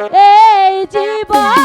এই জীবন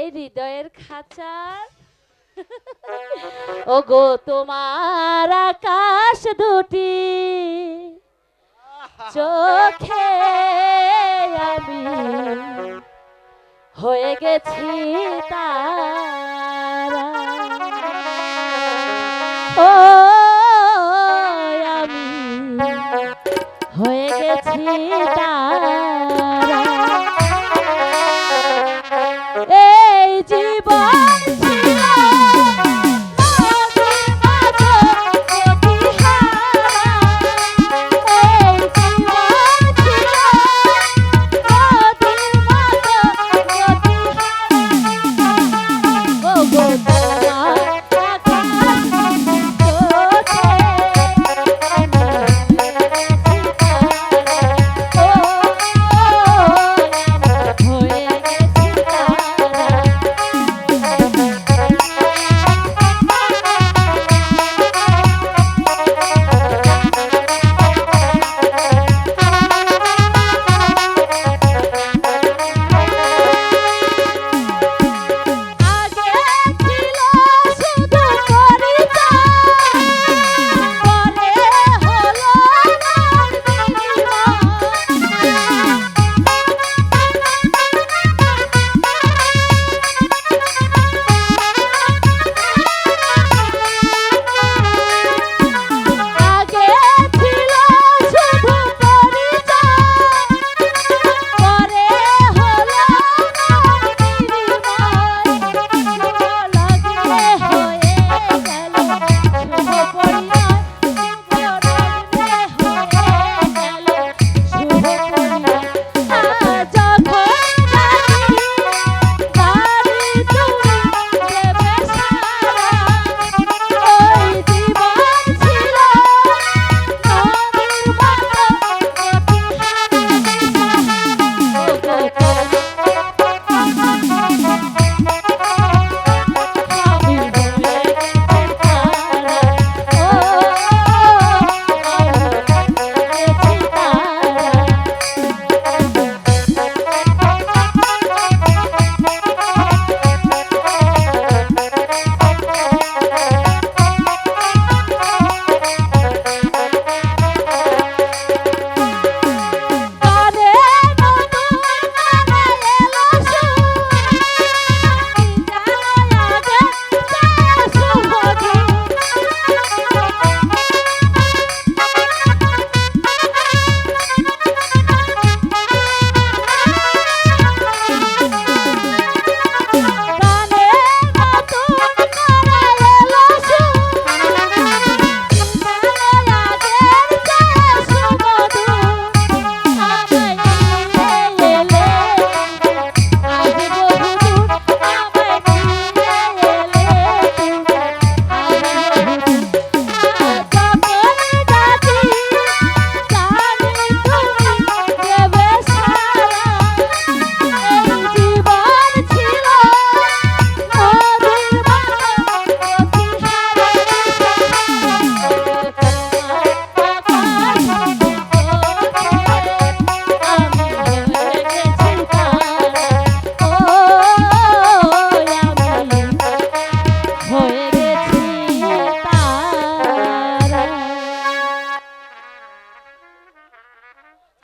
এই হৃদয়ের খাঁচার। ও গো তোমার আকাশ দুটি। চোখে আমি হয়ে গেছি তারা। ও, আমি হয়ে গেছি তারা।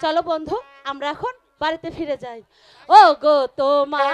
চলো বন্ধু আমরা এখন বাড়িতে ফিরে যাই। ও গো তোমার